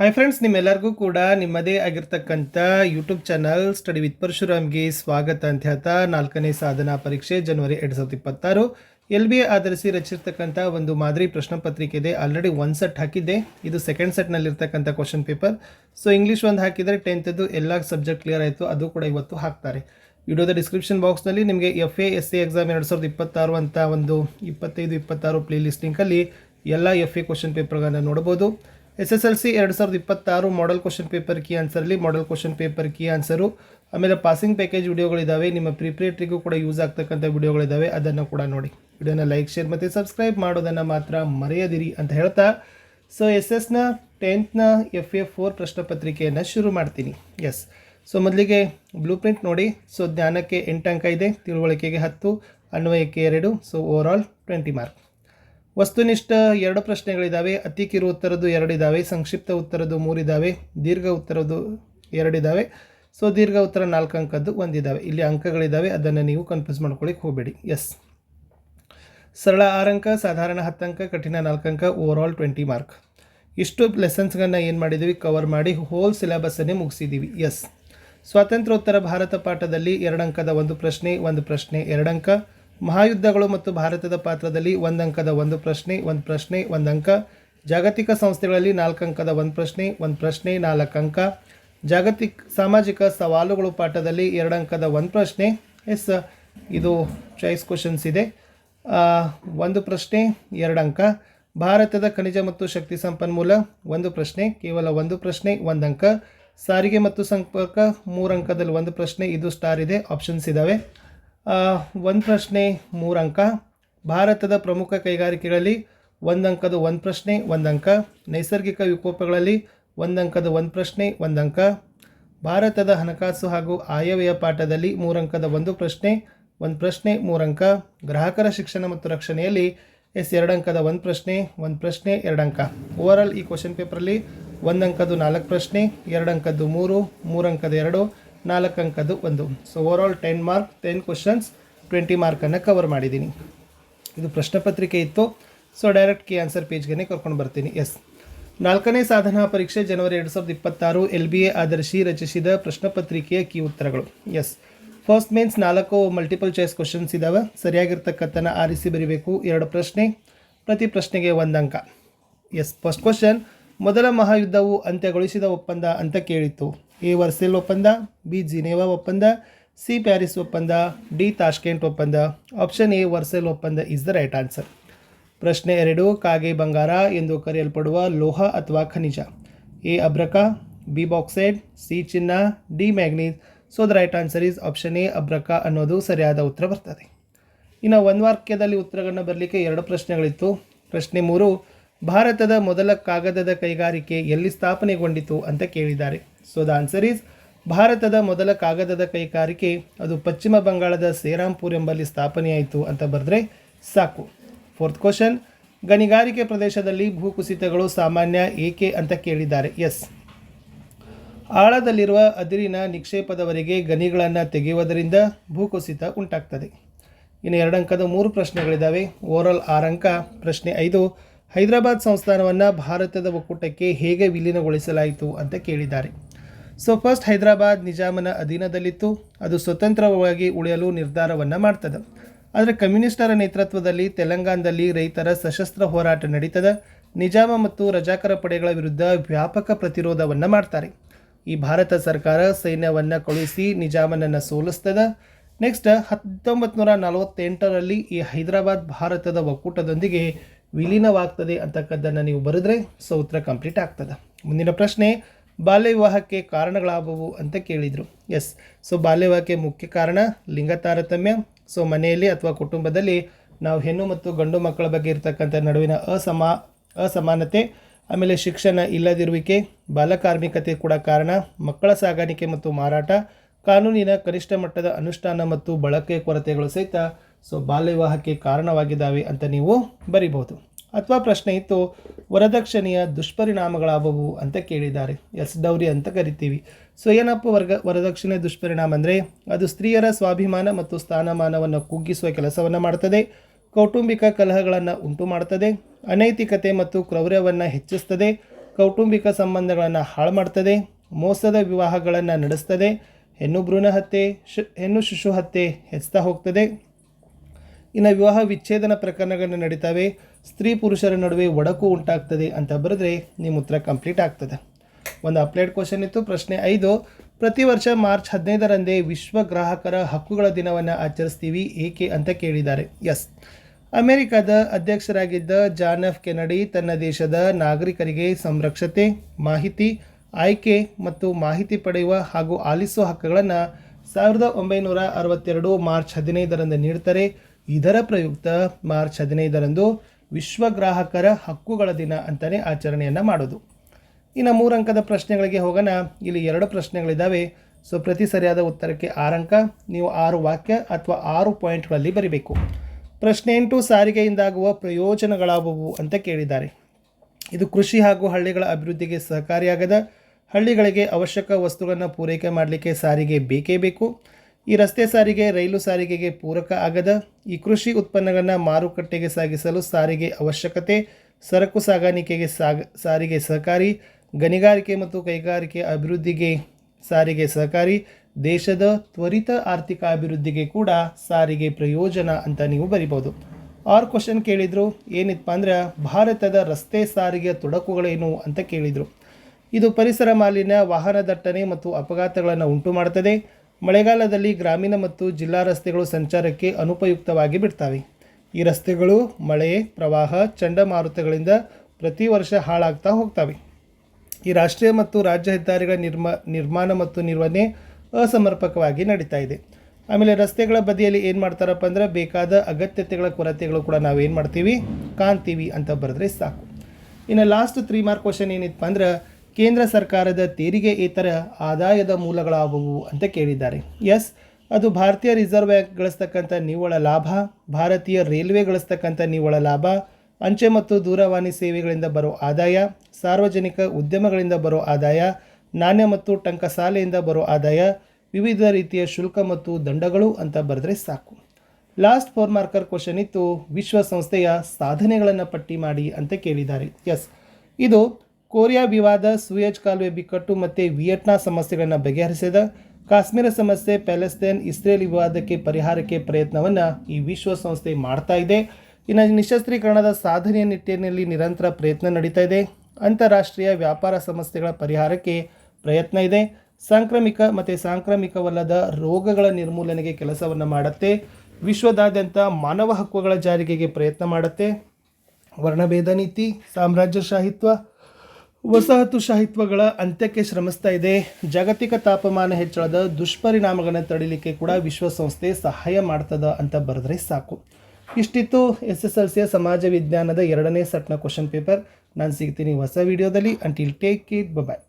Hi friends ನಿಮ್ಮೆಲ್ಲರಿಗೂ ಕೂಡ ನಿಮ್ಮದೇ ಆಗಿರ್ತಕ್ಕಂಥ ಯೂಟ್ಯೂಬ್ ಚಾನಲ್ ಸ್ಟಡಿ ವಿತ್ ಪರಶುರಾಮ್ಗೆ ಸ್ವಾಗತ ಅಂತ ಹೇಳ್ತಾ ನಾಲ್ಕನೇ ಸಾಧನಾ ಪರೀಕ್ಷೆ ಜನವರಿ ಎರಡು ಸಾವಿರದ ಇಪ್ಪತ್ತಾರು. ಎಲ್ ಬಿ ಎ ಆಧರಿಸಿ ರಚಿರ್ತಕ್ಕಂಥ ಒಂದು ಮಾದರಿ ಪ್ರಶ್ನೆ ಪತ್ರಿಕೆ ಇದೆ ಆಲ್ರೆಡಿ ಒಂದು ಸೆಟ್ ಹಾಕಿದ್ದೆ. ಇದು ಸೆಕೆಂಡ್ ಸೆಟ್ನಲ್ಲಿರ್ತಕ್ಕಂಥ ಕ್ವಶನ್ ಪೇಪರ್ ಸೊ ಇಂಗ್ಲೀಷ್ ಒಂದು ಹಾಕಿದರೆ ಟೆಂತದ್ದು ಎಲ್ಲ ಸಬ್ಜೆಕ್ಟ್ ಕ್ಲಿಯರ್ ಆಯಿತು, ಅದು ಕೂಡ ಇವತ್ತು ಹಾಕ್ತಾರೆ. ವಿಡಿಯೋದ ಡಿಸ್ಕ್ರಿಪ್ಷನ್ ಬಾಕ್ಸ್ನಲ್ಲಿ ನಿಮಗೆ F A S C exam ಎರಡು ಸಾವಿರದ ಇಪ್ಪತ್ತಾರು ಅಂತ ಒಂದು ಇಪ್ಪತ್ತೈದು, ಇಪ್ಪತ್ತಾರು ಪ್ಲೇ ಲಿಸ್ಟ್ ಲಿಂಕಲ್ಲಿ ಎಲ್ಲ ಎಫ್ ಎ ಕ್ವಶನ್ ಪೇಪರ್ಗಳನ್ನು ನೋಡ್ಬೋದು ಎಸ್ ಎಸ್ ಎಲ್ ಸಿ ಎರಡು ಸಾವಿರದ ಇಪ್ಪತ್ತಾರು model question paper key ಆನ್ಸರ್ಲಿ model question paper key answer ಆಮೇಲೆ ಪಾಸಿಂಗ್ ಪ್ಯಾಕೇಜ್ ವಿಡಿಯೋಗಳಿದ್ದಾವೆ ನಿಮ್ಮ ಪ್ರಿಪ್ರೇಟ್ರಿಗೂ ಕೂಡ ಯೂಸ್ ಆಗ್ತಕ್ಕಂಥ ವಿಡಿಯೋಗಳಿದ್ದಾವೆ ಅದನ್ನು ಕೂಡ ನೋಡಿ. ವಿಡಿಯೋನ ಲೈಕ್ ಶೇರ್ ಮತ್ತು ಸಬ್ಸ್ಕ್ರೈಬ್ ಮಾಡೋದನ್ನು ಮಾತ್ರ ಮರೆಯದಿರಿ ಅಂತ ಹೇಳ್ತಾ. ಸೊ ಎಸ್ ಎಸ್ನ ಟೆಂತ್ನ ಎಫ್ ಎ ಫೋರ್ ಪ್ರಶ್ನೆ ಪತ್ರಿಕೆಯನ್ನು ಶುರು ಮಾಡ್ತೀನಿ. ಎಸ್ ಸೊ ಮೊದಲಿಗೆ ಬ್ಲೂ ಪ್ರಿಂಟ್ ನೋಡಿ. ಸೊ ಜ್ಞಾನಕ್ಕೆ ಎಂಟು ಅಂಕ ಇದೆ. ತಿಳುವಳಿಕೆಗೆ ಹತ್ತು. ಅನ್ವಯಕ್ಕೆ ಎರಡು. So over all twenty mark ವಸ್ತುನಿಷ್ಠ ಎರಡು ಪ್ರಶ್ನೆಗಳಿದ್ದಾವೆ ಅತಿ ಕಿರು ಉತ್ತರದ್ದು ಎರಡಿದ್ದಾವೆ ಸಂಕ್ಷಿಪ್ತ ಉತ್ತರದ್ದು ಮೂರಿದ್ದಾವೆ ದೀರ್ಘ ಉತ್ತರದ್ದು ಎರಡಿದ್ದಾವೆ ಸೊ, ದೀರ್ಘ ಉತ್ತರ ನಾಲ್ಕು ಅಂಕದ್ದು ಒಂದಿದ್ದಾವೆ ಇಲ್ಲಿ ಅಂಕಗಳಿದ್ದಾವೆ ಅದನ್ನು ನೀವು ಕನ್ಫ್ಯೂಸ್ ಮಾಡ್ಕೊಳ್ಳಿಕ್ಕೆ ಹೋಗಬೇಡಿ. ಎಸ್ ಸರಳ ಆರಂಕ, ಸಾಧಾರಣ ಹತ್ತು ಅಂಕ ಕಠಿಣ ನಾಲ್ಕು ಅಂಕ ಓವರ್ ಆಲ್ ಟ್ವೆಂಟಿ ಮಾರ್ಕ್ ಇಷ್ಟು ಲೆಸನ್ಸ್ಗಳನ್ನ ಏನು ಮಾಡಿದ್ದೀವಿ ಕವರ್ ಮಾಡಿ ಹೋಲ್ ಸಿಲೆಬಸ್ಸನ್ನೇ ಮುಗಿಸಿದ್ದೀವಿ ಎಸ್ ಸ್ವಾತಂತ್ರ್ಯೋತ್ತರ ಭಾರತ ಪಾಠದಲ್ಲಿ ಎರಡಂಕದ ಒಂದು ಪ್ರಶ್ನೆ ಒಂದು ಪ್ರಶ್ನೆ ಎರಡಂಕ. ಮಹಾಯುದ್ಧಗಳು ಮತ್ತು ಭಾರತದ ಪಾತ್ರದಲ್ಲಿ ಒಂದು ಅಂಕದ ಒಂದು ಪ್ರಶ್ನೆ ಒಂದು ಪ್ರಶ್ನೆ, ಒಂದು ಅಂಕ. ಜಾಗತಿಕ ಸಂಸ್ಥೆಗಳಲ್ಲಿ ನಾಲ್ಕು ಅಂಕದ ಒಂದು ಪ್ರಶ್ನೆ ಒಂದು ಪ್ರಶ್ನೆ, ನಾಲ್ಕು ಅಂಕ. ಜಾಗತಿಕ ಸಾಮಾಜಿಕ ಸವಾಲುಗಳು ಪಾಠದಲ್ಲಿ ಎರಡು ಅಂಕದ ಒಂದು ಪ್ರಶ್ನೆ. ಎಸ್, ಇದು ಚಾಯ್ಸ್ ಕ್ವಶನ್ಸ್ ಇದೆ. ಒಂದು ಪ್ರಶ್ನೆ, ಎರಡು ಅಂಕ. ಭಾರತದ ಖನಿಜ ಮತ್ತು ಶಕ್ತಿ ಸಂಪನ್ಮೂಲ, ಒಂದು ಪ್ರಶ್ನೆ. ಕೇವಲ ಒಂದು ಪ್ರಶ್ನೆ, ಒಂದು ಅಂಕ. ಸಾರಿಗೆ ಮತ್ತು ಸಂಪರ್ಕ, ಮೂರು ಅಂಕದಲ್ಲಿ ಒಂದು ಪ್ರಶ್ನೆ. ಇದು ಸ್ಟಾರ್ ಇದೆ ಆಪ್ಷನ್ಸ್ ಇದ್ದಾವೆ ಒಂದು ಪ್ರಶ್ನೆ, ಮೂರು ಅಂಕ. ಭಾರತದ ಪ್ರಮುಖ ಕೈಗಾರಿಕೆಗಳಲ್ಲಿ ಒಂದು ಅಂಕದ ಒಂದು ಪ್ರಶ್ನೆ, ಒಂದು ಅಂಕ. ನೈಸರ್ಗಿಕ ವಿಕೋಪಗಳಲ್ಲಿ ಒಂದು ಅಂಕದ ಒಂದು ಪ್ರಶ್ನೆ, ಒಂದು ಅಂಕ. ಭಾರತದ ಹಣಕಾಸು ಹಾಗೂ ಆಯವ್ಯಯ ಪಾಠದಲ್ಲಿ ಮೂರು ಅಂಕದ ಒಂದು ಪ್ರಶ್ನೆ ಒಂದು ಪ್ರಶ್ನೆ, ಮೂರು ಅಂಕ. ಗ್ರಾಹಕರ ಶಿಕ್ಷಣ ಮತ್ತು ರಕ್ಷಣೆಯಲ್ಲಿ ಎಸ್ ಎರಡು ಅಂಕದ ಒಂದು ಪ್ರಶ್ನೆ ಒಂದು ಪ್ರಶ್ನೆ, ಎರಡು ಅಂಕ. ಓವರ್ ಆಲ್ ಈ ಕ್ವಶನ್ ಪೇಪರಲ್ಲಿ ಒಂದು ಅಂಕದ್ದು ನಾಲ್ಕು ಪ್ರಶ್ನೆ, ಎರಡು ಅಂಕದ್ದು ಮೂರು ಮೂರು ಅಂಕದ ಎರಡು ನಾಲ್ಕು ಅಂಕದ್ದು ಒಂದು. So overall ten mark ten questions twenty ಮಾರ್ಕನ್ನು cover ಮಾಡಿದ್ದೀನಿ. ಇದು ಪ್ರಶ್ನೆ ಪತ್ರಿಕೆ ಇತ್ತು. ಸೊ ಡೈರೆಕ್ಟ್ ಕಿ ಆನ್ಸರ್ ಪೇಜ್ಗೆ ಕರ್ಕೊಂಡು ಬರ್ತೀನಿ. ಎಸ್ ನಾಲ್ಕನೇ ಸಾಧನಾ ಪರೀಕ್ಷೆ ಜನವರಿ ಎರಡು ಸಾವಿರದ ಇಪ್ಪತ್ತಾರು ಎಲ್ ಬಿ ಎ ಆಧರಿಸಿ ರಚಿಸಿದ ಪ್ರಶ್ನೆ ಪತ್ರಿಕೆಯ ಕೀ ಉತ್ತರಗಳು. ಎಸ್ ಫಸ್ಟ್ ಮೀನ್ಸ್ ನಾಲ್ಕು ಮಲ್ಟಿಪಲ್ ಚಾಯ್ಸ್ ಕ್ವಶನ್ಸ್ ಇದ್ದಾವೆ ಸರಿಯಾಗಿರ್ತಕ್ಕಂಥನ ಆರಿಸಿ ಬರಿಬೇಕು. ಎರಡು ಪ್ರಶ್ನೆ. ಪ್ರತಿ ಪ್ರಶ್ನೆಗೆ ಒಂದು ಅಂಕ. ಎಸ್ ಫಸ್ಟ್ ಕ್ವಶನ್ ಮೊದಲ ಮಹಾಯುದ್ಧವು ಅಂತ್ಯಗೊಳಿಸಿದ ಒಪ್ಪಂದ ಅಂತ ಕೇಳಿತ್ತು. ಎ ವರ್ಸೆಲ್ ಒಪ್ಪಂದ, ಬಿ ಜಿನೇವಾ ಒಪ್ಪಂದ, ಸಿ ಪ್ಯಾರಿಸ್ ಒಪ್ಪಂದ, ಡಿ ತಾಷ್ಕೆಂಟ್ ಒಪ್ಪಂದ. ಆಪ್ಷನ್ ಎ ವರ್ಸೆಲ್ ಒಪ್ಪಂದ ಇಸ್ ದ ರೈಟ್ ಆನ್ಸರ್. ಪ್ರಶ್ನೆ ಎರಡು, ಕಾಗೆ ಬಂಗಾರ ಎಂದು ಕರೆಯಲ್ಪಡುವ ಲೋಹ ಅಥವಾ ಖನಿಜ. ಎ ಅಬ್ರಕ, ಬಿ ಬಾಕ್ಸೈಡ್, ಸಿ ಚಿನ್ನ, D manganese. So the right answer is option A ಅಬ್ರಕ ಅನ್ನೋದು ಸರಿಯಾದ ಉತ್ತರ ಬರ್ತದೆ. ಇನ್ನು ಒಂದು ವಾಕ್ಯದಲ್ಲಿ ಉತ್ತರಗಳನ್ನು ಬರಲಿಕ್ಕೆ ಎರಡು ಪ್ರಶ್ನೆಗಳಿತ್ತು. ಪ್ರಶ್ನೆ ಮೂರು, ಭಾರತದ ಮೊದಲ ಕಾಗದದ ಕೈಗಾರಿಕೆ ಎಲ್ಲಿ ಸ್ಥಾಪನೆಗೊಂಡಿತು ಅಂತ ಕೇಳಿದ್ದಾರೆ. ಸೊ ದ ಆನ್ಸರ್ ಈಸ್ ಭಾರತದ ಮೊದಲ ಕಾಗದದ ಕೈಗಾರಿಕೆ, ಅದು ಪಶ್ಚಿಮ ಬಂಗಾಳದ ಸೇರಾಂಪುರ್ ಎಂಬಲ್ಲಿ ಸ್ಥಾಪನೆಯಾಯಿತು ಅಂತ ಬರೆದ್ರೆ ಸಾಕು. ಫೋರ್ತ್ ಕ್ವಶನ್ ಗಣಿಗಾರಿಕೆ ಪ್ರದೇಶದಲ್ಲಿ ಭೂಕುಸಿತಗಳು ಸಾಮಾನ್ಯ ಏಕೆ ಅಂತ ಕೇಳಿದ್ದಾರೆ. ಎಸ್ ಆಳದಲ್ಲಿರುವ ಅದಿರಿನ ನಿಕ್ಷೇಪದವರೆಗೆ ಗಣಿಗಳನ್ನು ತೆಗೆಯುವುದರಿಂದ ಭೂಕುಸಿತ ಉಂಟಾಗ್ತದೆ. ಇನ್ನು ಎರಡು ಅಂಕದ ಮೂರು ಪ್ರಶ್ನೆಗಳಿದ್ದಾವೆ ಓವರಾಲ್ ಆರಂಕ, ಪ್ರಶ್ನೆ ಐದು, ಹೈದರಾಬಾದ್ ಸಂಸ್ಥಾನವನ್ನು ಭಾರತದ ಒಕ್ಕೂಟಕ್ಕೆ ಹೇಗೆ ವಿಲೀನಗೊಳಿಸಲಾಯಿತು ಅಂತ ಕೇಳಿದ್ದಾರೆ. ಸೊ ಫಸ್ಟ್ ಹೈದರಾಬಾದ್ ನಿಜಾಮನ ಅಧೀನದಲ್ಲಿತ್ತು. ಅದು ಸ್ವತಂತ್ರವಾಗಿ ಉಳಿಯಲು ನಿರ್ಧಾರವನ್ನು ಮಾಡ್ತದೆ. ಆದರೆ ಕಮ್ಯುನಿಸ್ಟರ ನೇತೃತ್ವದಲ್ಲಿ ತೆಲಂಗಾಣದಲ್ಲಿ ರೈತರ ಸಶಸ್ತ್ರ ಹೋರಾಟ ನಡೀತದೆ. ನಿಜಾಮ ಮತ್ತು ರಜಾಕರ ಪಡೆಗಳ ವಿರುದ್ಧ ವ್ಯಾಪಕ ಪ್ರತಿರೋಧವನ್ನು ಮಾಡ್ತಾರೆ. ಈ ಭಾರತ ಸರ್ಕಾರ ಸೈನ್ಯವನ್ನು ಕಳುಹಿಸಿ ನಿಜಾಮನನ್ನು ಸೋಲಿಸ್ತದ. ನೆಕ್ಸ್ಟ್ ಹತ್ತೊಂಬತ್ತು ನೂರ ನಲವತ್ತೆಂಟರಲ್ಲಿ ಈ ಹೈದರಾಬಾದ್ ಭಾರತದ ಒಕ್ಕೂಟದೊಂದಿಗೆ ವಿಲೀನವಾಗ್ತದೆ ಅಂತಕ್ಕದ್ದನ್ನು ನೀವು ಬರೆದ್ರೆ ಸೊ ಉತ್ತರ ಕಂಪ್ಲೀಟ್ ಆಗ್ತದೆ. ಮುಂದಿನ ಪ್ರಶ್ನೆ ಬಾಲ್ಯ ವಿವಾಹಕ್ಕೆ ಕಾರಣಗಳಾಗುವು ಅಂತ ಕೇಳಿದರು. ಎಸ್ ಸೊ ಬಾಲ್ಯ ವಿವಾಹಕ್ಕೆ ಮುಖ್ಯ ಕಾರಣ ಲಿಂಗ ತಾರತಮ್ಯ. ಸೊ ಮನೆಯಲ್ಲಿ ಅಥವಾ ಕುಟುಂಬದಲ್ಲಿ ನಾವು ಹೆಣ್ಣು ಮತ್ತು ಗಂಡು ಮಕ್ಕಳ ಬಗ್ಗೆ ಇರತಕ್ಕಂಥ ನಡುವಿನ ಅಸಮ, ಅಸಮಾನತೆ, ಆಮೇಲೆ ಶಿಕ್ಷಣ ಇಲ್ಲದಿರುವಿಕೆ, ಬಾಲಕಾರ್ಮಿಕತೆ ಕೂಡ ಕಾರಣ, ಮಕ್ಕಳ ಸಾಗಾಣಿಕೆ ಮತ್ತು ಮಾರಾಟ, ಕಾನೂನಿನ ಕನಿಷ್ಠ ಮಟ್ಟದ ಅನುಷ್ಠಾನ ಮತ್ತು ಬಳಕೆ ಕೊರತೆಗಳು ಸಹಿತ ಸೊ ಬಾಲ್ಯ ವಿವಾಹಕ್ಕೆ ಕಾರಣವಾಗಿದ್ದಾವೆ ಅಂತ ನೀವು ಬರಿಬಹುದು. ಅಥವಾ ಪ್ರಶ್ನೆ ಇತ್ತು ವರದಕ್ಷಿಣೆಯ ದುಷ್ಪರಿಣಾಮಗಳಾವವು ಅಂತ ಕೇಳಿದ್ದಾರೆ. ಎಸ್ ಡೌರಿ ಅಂತ ಕರಿತೀವಿ. ಸೊ ವರ್ಗ, ವರದಕ್ಷಿಣೆ, ದುಷ್ಪರಿಣಾಮ ಅಂದರೆ ಅದು ಸ್ತ್ರೀಯರ ಸ್ವಾಭಿಮಾನ ಮತ್ತು ಸ್ಥಾನಮಾನವನ್ನು ಕುಗ್ಗಿಸುವ ಕೆಲಸವನ್ನು ಮಾಡ್ತದೆ. ಕೌಟುಂಬಿಕ ಕಲಹಗಳನ್ನು ಉಂಟು ಮಾಡ್ತದೆ. ಅನೈತಿಕತೆ ಮತ್ತು ಕ್ರೌರ್ಯವನ್ನು ಹೆಚ್ಚಿಸ್ತದೆ. ಕೌಟುಂಬಿಕ ಸಂಬಂಧಗಳನ್ನು ಹಾಳು ಮಾಡ್ತದೆ. ಮೋಸದ ವಿವಾಹಗಳನ್ನು ನಡೆಸ್ತದೆ. ಹೆಣ್ಣು ಭ್ರೂಣ ಹತ್ಯೆ, ಶು, ಹೆಣ್ಣು ಶಿಶು ಹತ್ಯೆ ಹೆಚ್ಚುತ್ತಾ ಹೋಗ್ತದೆ. ಇನ್ನು ವಿವಾಹ ವಿಚ್ಛೇದನ ಪ್ರಕರಣಗಳನ್ನು ನಡೀತಾವೆ, ಸ್ತ್ರೀ ಪುರುಷರ ನಡುವೆ ಒಡಕು ಉಂಟಾಗ್ತದೆ ಅಂತ ಬರೆದ್ರೆ ನಿಮ್ಮ ಉತ್ತರ ಕಂಪ್ಲೀಟ್ ಆಗ್ತದೆ. ಒಂದು ಅಪ್ಲೈಡ್ ಕ್ವಶನ್ ಇತ್ತು, ಪ್ರಶ್ನೆ ಐದು. ಪ್ರತಿ ವರ್ಷ ಮಾರ್ಚ್ ಹದಿನೈದರಂದೇ ವಿಶ್ವ ಗ್ರಾಹಕರ ಹಕ್ಕುಗಳ ದಿನವನ್ನು ಆಚರಿಸ್ತೀವಿ, ಏಕೆ ಅಂತ ಕೇಳಿದ್ದಾರೆ. ಎಸ್. ಅಮೆರಿಕದ ಅಧ್ಯಕ್ಷರಾಗಿದ್ದ ಜಾನ್ ಎಫ್ ಕೆನಡಿ ತನ್ನ ದೇಶದ ನಾಗರಿಕರಿಗೆ ಸಂರಕ್ಷತೆ, ಮಾಹಿತಿ, ಆಯ್ಕೆ ಮತ್ತು ಮಾಹಿತಿ ಪಡೆಯುವ ಹಾಗೂ ಆಲಿಸುವ ಹಕ್ಕುಗಳನ್ನು ಸಾವಿರದ ಒಂಬೈನೂರ ಅರವತ್ತೆರಡು ಮಾರ್ಚ್ ಹದಿನೈದರಂದು ನೀಡ್ತಾರೆ. ಇದರ ಪ್ರಯುಕ್ತ ಮಾರ್ಚ್ ಹದಿನೈದರಂದು ವಿಶ್ವ ಗ್ರಾಹಕರ ಹಕ್ಕುಗಳ ದಿನ ಅಂತಲೇ ಆಚರಣೆಯನ್ನು ಮಾಡೋದು. ಇನ್ನು ಮೂರಂಕದ ಪ್ರಶ್ನೆಗಳಿಗೆ ಹೋಗೋಣ. ಇಲ್ಲಿ ಎರಡು ಪ್ರಶ್ನೆಗಳಿದ್ದಾವೆ ಸೊ, ಪ್ರತಿ ಸರಿಯಾದ ಉತ್ತರಕ್ಕೆ ಆರಂಕ ನೀವು ಆರು ವಾಕ್ಯ ಅಥವಾ ಆರು ಪಾಯಿಂಟ್ಗಳಲ್ಲಿ ಬರಿಬೇಕು. ಪ್ರಶ್ನೆ ಎಂಟು, ಸಾರಿಗೆಯಿಂದಾಗುವ ಪ್ರಯೋಜನಗಳಾವುವು ಅಂತ ಕೇಳಿದ್ದಾರೆ. ಇದು ಕೃಷಿ ಹಾಗೂ ಹಳ್ಳಿಗಳ ಅಭಿವೃದ್ಧಿಗೆ ಸಹಕಾರಿಯಾಗದ ಹಳ್ಳಿಗಳಿಗೆ ಅವಶ್ಯಕ ವಸ್ತುಗಳನ್ನು ಪೂರೈಕೆ ಮಾಡಲಿಕ್ಕೆ ಸಾರಿಗೆ ಬೇಕೇ ಬೇಕು. ಈ ರಸ್ತೆ ಸಾರಿಗೆ ರೈಲು ಸಾರಿಗೆಗೆ ಪೂರಕ ಆಗದ. ಈ ಕೃಷಿ ಉತ್ಪನ್ನಗಳನ್ನು ಮಾರುಕಟ್ಟೆಗೆ ಸಾಗಿಸಲು ಸಾರಿಗೆ ಅವಶ್ಯಕತೆ. ಸರಕು ಸಾಗಾಣಿಕೆಗೆ ಸಾಗ, ಸಾರಿಗೆ ಸಹಕಾರಿ. ಗಣಿಗಾರಿಕೆ ಮತ್ತು ಕೈಗಾರಿಕೆ ಅಭಿವೃದ್ಧಿಗೆ ಸಾರಿಗೆ ಸಹಕಾರಿ. ದೇಶದ ತ್ವರಿತ ಆರ್ಥಿಕ ಅಭಿವೃದ್ಧಿಗೆ ಕೂಡ ಸಾರಿಗೆ ಪ್ರಯೋಜನ ಅಂತ ನೀವು ಬರಿಬೋದು ಆರ್ ಕ್ವಶನ್ ಕೇಳಿದರು ಏನಿತ್ತಪ್ಪ ಅಂದ್ರೆ ಭಾರತದ ರಸ್ತೆ ಸಾರಿಗೆಯ ತೊಡಕುಗಳೇನು ಅಂತ ಕೇಳಿದರು. ಇದು ಪರಿಸರ ಮಾಲಿನ್ಯ, ವಾಹನ ದಟ್ಟಣೆ ಮತ್ತು ಅಪಘಾತಗಳನ್ನು ಉಂಟು ಮಾಡುತ್ತದೆ ಮಳೆಗಾಲದಲ್ಲಿ ಗ್ರಾಮೀಣ ಮತ್ತು ಜಿಲ್ಲಾ ರಸ್ತೆಗಳು ಸಂಚಾರಕ್ಕೆ ಅನುಪಯುಕ್ತವಾಗಿ ಬಿಡ್ತವೆ. ಈ ರಸ್ತೆಗಳು ಮಳೆ, ಪ್ರವಾಹ ಚಂಡಮಾರುತಗಳಿಂದ ಪ್ರತಿ ವರ್ಷ ಹಾಳಾಗ್ತಾ ಹೋಗ್ತವೆ. ಈ ರಾಷ್ಟ್ರೀಯ ಮತ್ತು ರಾಜ್ಯ ಹೆದ್ದಾರಿಗಳ ನಿರ್ಮಾ, ನಿರ್ಮಾಣ ಮತ್ತು ನಿರ್ವಹಣೆ ಅಸಮರ್ಪಕವಾಗಿ ನಡೀತಾ ಇದೆ. ಆಮೇಲೆ ರಸ್ತೆಗಳ ಬದಿಯಲ್ಲಿ ಏನು ಮಾಡ್ತಾರಪ್ಪ ಅಂದ್ರೆ ಬೇಕಾದ ಅಗತ್ಯತೆಗಳ ಕೊರತೆಗಳು ಕೂಡ ನಾವು ಏನು ಮಾಡ್ತೀವಿ? ಕಾಣ್ತೀವಿ ಅಂತ ಬರೆದ್ರೆ ಸಾಕು. ಇನ್ನು ಲಾಸ್ಟ್ ತ್ರೀ ಮಾರ್ಕ್ ಕ್ವಶನ್ ಏನಿತ್ತು ಅಂದ್ರೆ ಕೇಂದ್ರ ಸರ್ಕಾರದ ತೆರಿಗೆ ಇತರ ಆದಾಯದ ಮೂಲಗಳಾವುವು ಅಂತ ಕೇಳಿದ್ದಾರೆ. ಎಸ್, ಅದು ಭಾರತೀಯ ರಿಸರ್ವ್ ಬ್ಯಾಂಕ್ ಗಳಿಸ್ತಕ್ಕಂಥ ನಿವ್ವಳ ಲಾಭ, ಭಾರತೀಯ ರೈಲ್ವೆ ಗಳಿಸ್ತಕ್ಕಂಥ ನಿವ್ವಳ ಲಾಭ, ಅಂಚೆ ಮತ್ತು ದೂರವಾಣಿ ಸೇವೆಗಳಿಂದ ಬರೋ ಆದಾಯ, ಸಾರ್ವಜನಿಕ ಉದ್ಯಮಗಳಿಂದ ಬರೋ ಆದಾಯ, ನಾಣ್ಯ ಮತ್ತು ಟಂಕಸಾಲೆಯಿಂದ ಬರೋ ಆದಾಯ, ವಿವಿಧ ರೀತಿಯ ಶುಲ್ಕ ಮತ್ತು ದಂಡಗಳು ಅಂತ ಬರೆದ್ರೆ ಸಾಕು. ಲಾಸ್ಟ್ ಫೋರ್ ಮಾರ್ಕರ್ ಕ್ವಶನ್ ಇತ್ತು, ವಿಶ್ವಸಂಸ್ಥೆಯ ಸಾಧನೆಗಳನ್ನು ಪಟ್ಟಿ ಮಾಡಿ ಅಂತ ಕೇಳಿದ್ದಾರೆ. ಎಸ್, ಇದು ಕೊರಿಯಾ ವಿವಾದ, ಸುಯೇಜ್ ಕಾಲುವೆ ಬಿಕ್ಕಟ್ಟು ಮತ್ತು ವಿಯೆಟ್ನಾ ಸಮಸ್ಯೆಗಳನ್ನು ಬಗೆಹರಿಸಿದ, ಕಾಶ್ಮೀರ ಸಮಸ್ಯೆ, ಪ್ಯಾಲೆಸ್ತೇನ್, ಇಸ್ರೇಲ್ ವಿವಾದಕ್ಕೆ ಪರಿಹಾರಕ್ಕೆ ಪ್ರಯತ್ನವನ್ನು ಈ ವಿಶ್ವಸಂಸ್ಥೆ ಮಾಡ್ತಾ ಇದೆ. ಇನ್ನು ನಿಶಸ್ತ್ರೀಕರಣದ ಸಾಧನೆಯ ನಿಟ್ಟಿನಲ್ಲಿ ನಿರಂತರ ಪ್ರಯತ್ನ ನಡೀತಾ ಇದೆ. ಅಂತಾರಾಷ್ಟ್ರೀಯ ವ್ಯಾಪಾರ ಸಮಸ್ಯೆಗಳ ಪರಿಹಾರಕ್ಕೆ ಪ್ರಯತ್ನ ಇದೆ. ಸಾಂಕ್ರಾಮಿಕ ಮತ್ತು ಸಾಂಕ್ರಾಮಿಕವಲ್ಲದ ರೋಗಗಳ ನಿರ್ಮೂಲನೆಗೆ ಕೆಲಸವನ್ನು ಮಾಡುತ್ತೆ. ವಿಶ್ವದಾದ್ಯಂತ ಮಾನವ ಹಕ್ಕುಗಳ ಜಾರಿಗೆಗೆ ಪ್ರಯತ್ನ ಮಾಡುತ್ತೆ. ವರ್ಣಭೇದ ನೀತಿ ಸಾಮ್ರಾಜ್ಯಶಾಹಿತ್ವ ವಸಾಹತುಶಾಹಿತ್ವಗಳ ಅಂತ್ಯಕ್ಕೆ ಶ್ರಮಿಸ್ತಾ ಇದೆ. ಜಾಗತಿಕ ತಾಪಮಾನ ಹೆಚ್ಚಳದ ದುಷ್ಪರಿಣಾಮಗಳನ್ನು ತಡಿಲಿಕ್ಕೆ ಕೂಡ ವಿಶ್ವಸಂಸ್ಥೆ ಸಹಾಯ ಮಾಡ್ತದ ಅಂತ ಬರೆದ್ರೆ ಸಾಕು. ಇಷ್ಟಿತ್ತು ಎಸ್ ಎಸ್ ಎಲ್ ಸಿಯ ಸಮಾಜ ವಿಜ್ಞಾನದ ಎರಡನೇ ಸೆಟ್ನ ಕ್ವಶನ್ ಪೇಪರ್ ನಾನು ಸಿಗ್ತೀನಿ ಹೊಸ ವಿಡಿಯೋದಲ್ಲಿ. Until take it bye